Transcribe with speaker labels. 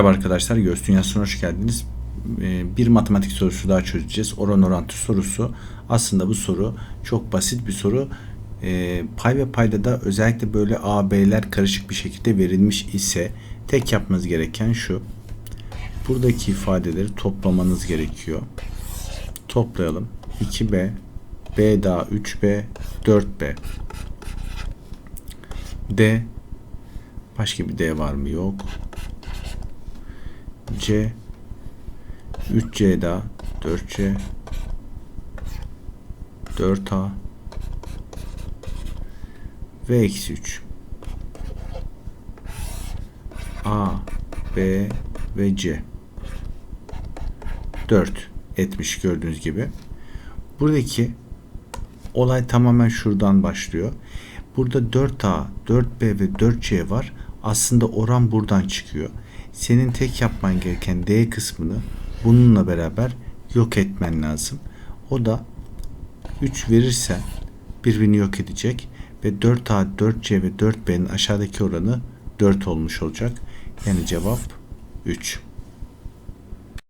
Speaker 1: Merhaba arkadaşlar, Göğüs Dünyası'na hoş geldiniz. Ee, Bir matematik sorusu daha çözeceğiz. Oran orantı sorusu. Aslında bu soru çok basit bir soru. Ee, Pay ve payda da özellikle böyle A, B'ler karışık bir şekilde verilmiş ise tek yapmanız gereken şu. Buradaki ifadeleri toplamanız gerekiyor. Toplayalım. 2B, B daha 3B, 4B. D, başka bir D var mı? Yok. C 3C daha 4C 4A ve eksi 3 A B ve C 4 etmiş gördüğünüz gibi. Buradaki olay tamamen şuradan başlıyor. Burada 4A, 4B ve 4C var. Aslında oran buradan çıkıyor. Senin tek yapman gereken D kısmını bununla beraber yok etmen lazım. O da 3 verirsen birbirini yok edecek ve 4A, 4C ve 4B'nin aşağıdaki oranı 4 olmuş olacak. Yani cevap 3.